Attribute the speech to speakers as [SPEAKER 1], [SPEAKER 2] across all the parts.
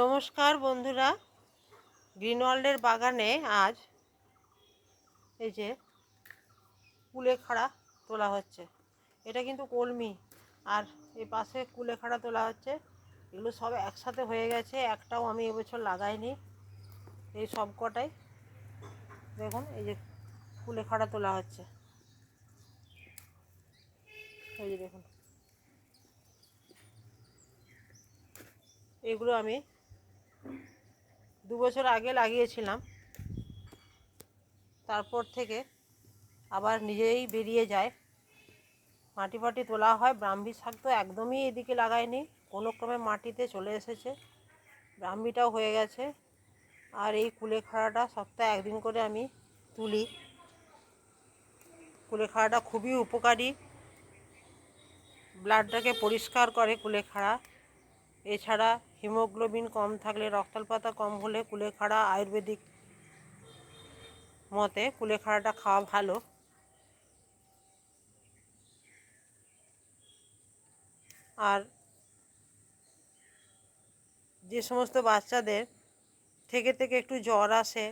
[SPEAKER 1] নমস্কার বন্ধুরা, গ্রিনওয়ার্ল্ডের বাগানে আজ এই যে কুলেখাড়া তোলা হচ্ছে। এটা কিন্তু কলমি, আর এই পাশে কুলেখাড়া তোলা হচ্ছে। এগুলো সব একসাথে হয়ে গেছে, একটাও আমি এবছর লাগাইনি। এই সব কটাই দেখুন, এই যে কুলেখাড়া তোলা হচ্ছে। এই যে দেখুন। এগুলো আমি দু বছর আগে লাগিয়েছিলাম। তারপর থেকে আবার নিজেই বেরিয়ে যায়। মাটি ফাটি তোলা হয়, ব্রাহ্মী শাক তো একদমই এদিকে লাগায়নি, কোনো ক্রমে মাটিতে চলে এসেছে। ব্রাহ্মীটাও হয়ে গেছে। আর এই কুলেখাড়াটা সপ্তাহে একদিন করে আমি তুলি। কুলেখাড়াটা খুবই উপকারী। ব্লাডটাকে পরিষ্কার করে কুলেখাড়া। এছাড়া হিমোগ্লোবিন কম থাকলে রক্তাল্পতা কম হলে কুলেখাড়া আয়ুর্বেদিক মতে কুলেখাড়াটা খাওয়া ভালো। আর যে সমস্ত বাচ্চাদের থেকে থেকে একটু জ্বর আসে,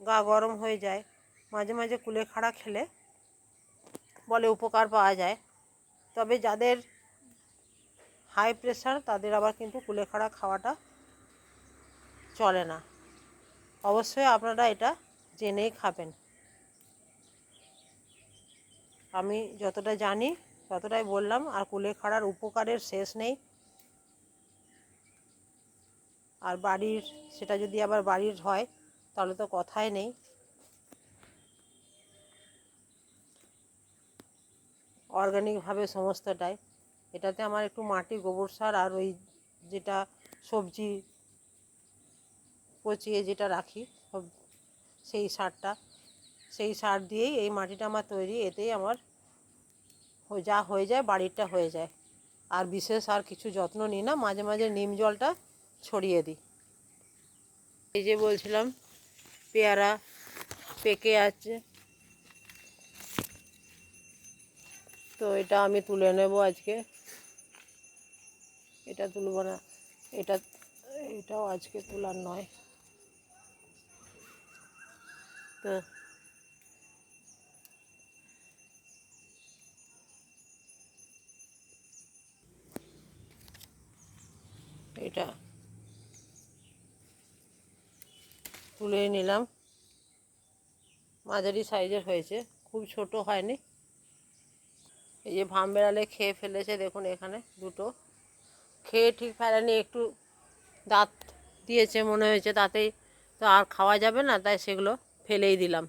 [SPEAKER 1] গা গরম হয়ে যায়, মাঝে মাঝে কুলেখাড়া খেলে বলে উপকার পাওয়া যায়। তবে যাদের হাই প্রেশার তাদের আবার কিন্তু কুলেখাড়া খাওয়াটা চলে না। অবশ্যই আপনারা এটা জেনেই খাবেন। আমি যতটা জানি, ততটাই বললাম, আর কুলেখাড়ার উপকারের শেষ নেই। আর বাড়ির, সেটা যদি আবার বাড়ির হয়, তাহলে তো কথাই নেই। অর্গানিকভাবে সমস্তটাই। এটাতে আমার একটু মাটি, গোবর সার আর ওই যেটা সবজি পচিয়ে যেটা রাখি, সব সেই সারটা, সেই সার দিয়েই এই মাটিটা আমার তৈরি, এতেই আমার যা হয়ে যায়, বাড়িরটা হয়ে যায়। আর বিশেষ আর কিছু যত্ন নিই না, মাঝে মাঝে নিম জলটা ছড়িয়ে দিই। এই যে বলছিলাম, পেয়ারা পেকে আছে। তো এটা আমি তুলে নেব আজকে। এটা তুলব না। এটা, এটাও আজকে তোলার নয়। তো এটা তুলে নিলাম। মাঝারি সাইজের হয়েছে, খুব ছোট হয়নি। এই যে ভাম বেড়ালে খেয়ে ফেলেছে, দেখুন এখানে দুটো। খেয়ে ঠিক ফেলেনি একটু দাঁত দিয়েছে মনে হয়েছে তাতেই তো আর খাওয়া যাবে না, তাই সেগুলো ফেলেই দিলাম।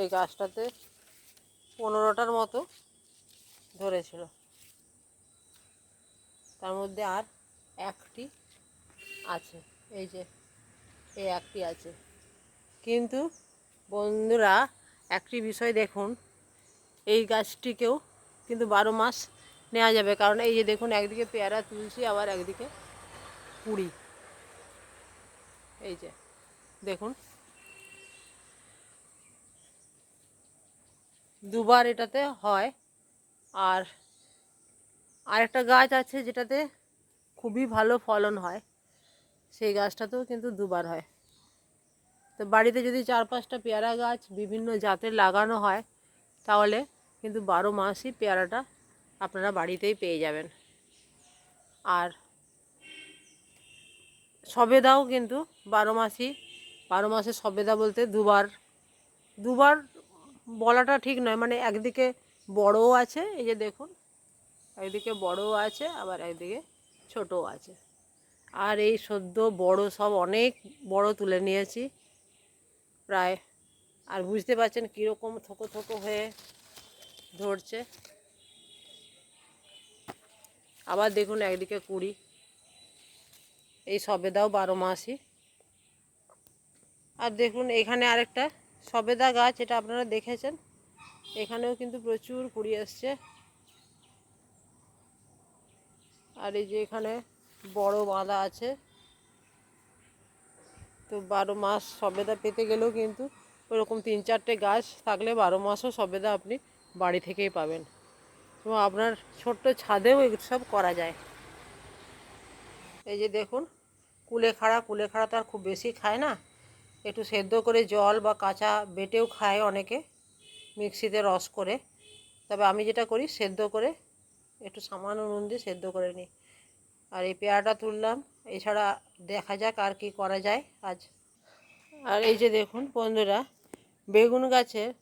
[SPEAKER 1] এই গাছটাতে পনেরোটার মতো ধরেছিল। তার মধ্যে আর একটি আছে, এই যে, এই একটি আছে। কিন্তু বন্ধুরা, একটি বিষয় দেখুন এই গাছটিকেও কিন্তু বারো মাস নেওয়া যাবে। কারণ এই যে দেখুন, একদিকে পেয়ারা তুলছি, আবার একদিকে কুড়ি। এই যে, দেখুন। দুবার এটাতে হয়। আর আরেকটা গাছ আছে যেটাতে খুবই ভালো ফলন হয়, সেই গাছটাতেও কিন্তু দুবার হয়। তো বাড়িতে যদি চার পাঁচটা পেয়ারা গাছ বিভিন্ন জাতের লাগানো হয়, তাহলে কিন্তু বারো মাসই পেয়ারাটা আপনারা বাড়িতেই পেয়ে যাবেন। আর সবেদাও কিন্তু বারো মাসই, বারো মাসে সবেদা বলতে দুবার দুবার বলাটা ঠিক নয় মানে একদিকে বড়ও আছে, এই যে দেখুন, একদিকে বড়ও আছে, আবার একদিকে ছোটও আছে। আর এই সদ্য বড় সব অনেক বড় তুলে নিয়েছি, প্রায়, আর বুঝতে পারছেন কীরকম থোকো থোকো হয়ে ধরছে। আবার দেখুন একদিকে কুড়ি। এই সবেদাও বারো মাসই। আর দেখুন এখানে আরেকটা সবেদা গাছ, এটা আপনারা দেখেছেন? এখানেও কিন্তু প্রচুর কুড়ি আসছে। আর এই যে এখানে বড় বাঁধা আছে। তো বারো মাস সবেদা পেতে গেলেও কিন্তু ওরকম তিন চারটে গাছ থাকলে বারো মাসও সবেদা আপনি বাড়ি থেকেই পাবেন। এবং আপনার ছোট্ট ছাদেও এসব করা যায়। এই যে দেখুন, কুলেখাড়া কুলেখাড়া তো আর খুব বেশি খায় না। একটু সেদ্ধ করে জল বা কাঁচা বেটেও খায় অনেকে, মিক্সিতে রস করে। তবে আমি যেটা করি, সেদ্ধ করে একটু সামান্য নুন দিয়ে সেদ্ধ করে নিই। আর এই পেয়ারাটা তুললাম, এছাড়া দেখা যাক আর কি করা যায় আজ। আর এই যে দেখুন বন্ধুরা, বেগুন গাছের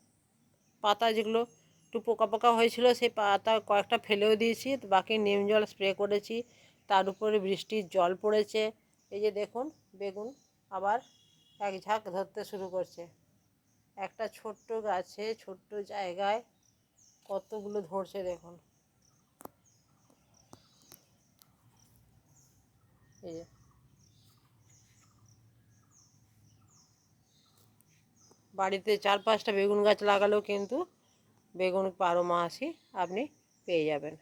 [SPEAKER 1] পাতা যেগুলো একটু পোকা পোকা হয়েছিল সেই পাতা কয়েকটা ফেলেও দিয়েছি, বাকি নিম জল স্প্রে করেছি। তার উপরে বৃষ্টির জল পড়েছে। এই যে দেখুন, বেগুন আবার এক ঝাঁক ধরতে শুরু করছে। একটা ছোট্ট গাছে, ছোট্ট জায়গায় কতগুলো ধরছে দেখুন। এই যে। বাড়িতে চার পাঁচটা বেগুন গাছ লাগালেও কিন্তু বেগুন বারো মাসই আপনি পেয়ে যাবেন।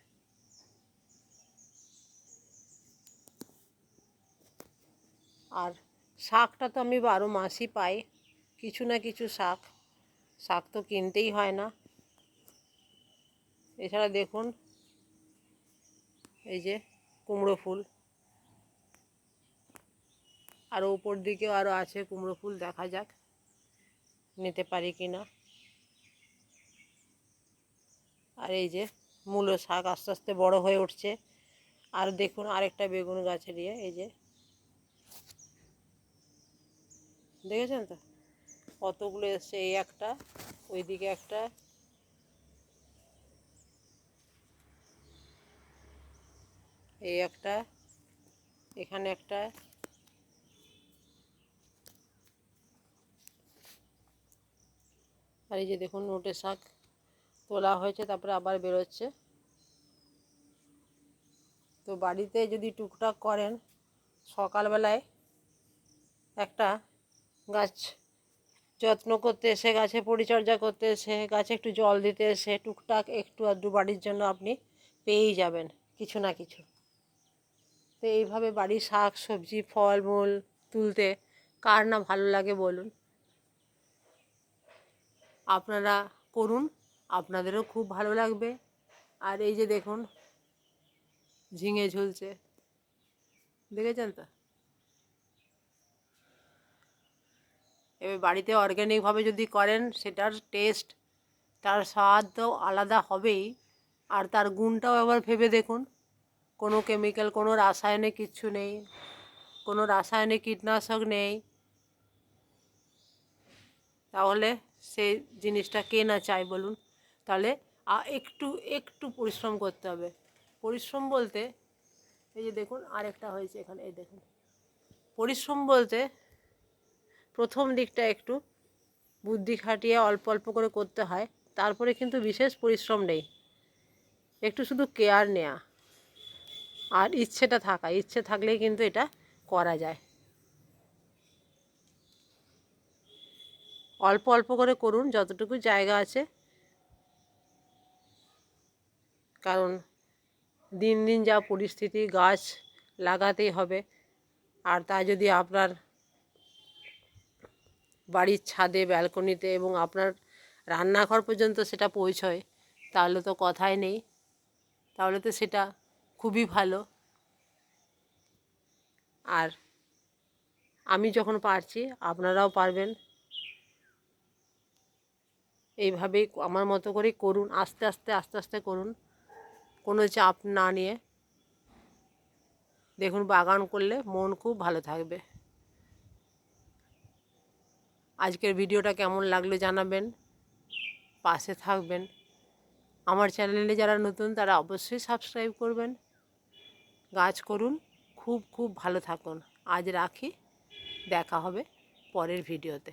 [SPEAKER 1] আর শাকটা তো আমি বারো মাসই পাই, কিছু না কিছু শাক শাক তো কিনতেই হয় না। এছাড়া দেখুন, এই যে কুমড়ো ফুল। আরও উপর দিকেও আরও আছে, কুমড়ো ফুল দেখা যাক, নিতে পারি কি না আর এই যে মূলো শাক আস্তে আস্তে বড় হয়ে উঠছে। আর দেখুন আরেকটা বেগুন গাছের দিয়ে, এই যে। দেখেছেন তো? কতগুলো এসছে, এই একটা, ওইদিকে একটা। এই একটা, এখানে একটা। আর এই যে দেখুন নোটে শাক। তোলা হয়েছে, তারপরে আবার বেরোচ্ছে। তো বাড়িতে যদি টুকটাক করেন, সকালবেলায় একটা গাছ যত্ন করতে এসে, গাছে পরিচর্যা করতে এসে, গাছে একটু জল দিতে এসে, টুকটাক একটু আধটু বাড়ির জন্য আপনি পেয়েই যাবেন, কিছু না কিছু। তো এইভাবে বাড়ির শাক, সবজি ফল মূল তুলতে কার না ভালো লাগে বলুন। আপনারা করুন আপনাদেরও খুব ভালো লাগবে। আর এই যে দেখুন, ঝিঙে ঝুলছে। দেখেছেন তো? এবার বাড়িতে অর্গ্যানিকভাবে যদি করেন, সেটার টেস্ট তার স্বাদ তো আলাদা হবেই। আর তার গুণটাও আবার ভেবে দেখুন। কোনো কেমিক্যাল কোনো রাসায়নিক কিচ্ছু নেই। কোনো রাসায়নিক কীটনাশক নেই। তাহলে সেই জিনিসটা কে না চায় বলুন? তাহলে একটু একটু পরিশ্রম করতে হবে। পরিশ্রম বলতে, এই যে দেখুন, আরেকটা হয়েছে এখানে, এই দেখুন। পরিশ্রম বলতে, প্রথম দিকটা একটু বুদ্ধি খাটিয়ে অল্প অল্প করে করতে হয়, তারপরে কিন্তু বিশেষ পরিশ্রম নেই। একটু শুধু কেয়ার নেওয়া আর ইচ্ছেটা থাকা, ইচ্ছে থাকলেই কিন্তু এটা করা যায়। অল্প অল্প করে করুন, যতটুকু জায়গা আছে কারণ দিন দিন যা পরিস্থিতি, গাছ লাগাতেই হবে। আর তা যদি আপনার বাড়ির ছাদে, ব্যালকনিতে এবং আপনার রান্নাঘর পর্যন্ত সেটা পৌঁছয়, তাহলে তো কথাই নেই। তাহলে তো সেটা খুবই ভালো। আর আমি যখন পারছি, আপনারাও পারবেন। এইভাবেই আমার মতো করেই করুন, আস্তে আস্তে আস্তে আস্তে করুন। কোনো চাপ না নিয়ে দেখুন বাগান করলে মন খুব ভালো থাকবে। আজকের ভিডিওটা কেমন লাগল জানাবেন, পাশে থাকবেন। আমার চ্যানেলে যারা নতুন তারা অবশ্যই সাবস্ক্রাইব করবেন। গাছ করুন, খুব খুব ভালো থাকুন। আজ রাখি, দেখা হবে পরের ভিডিওতে।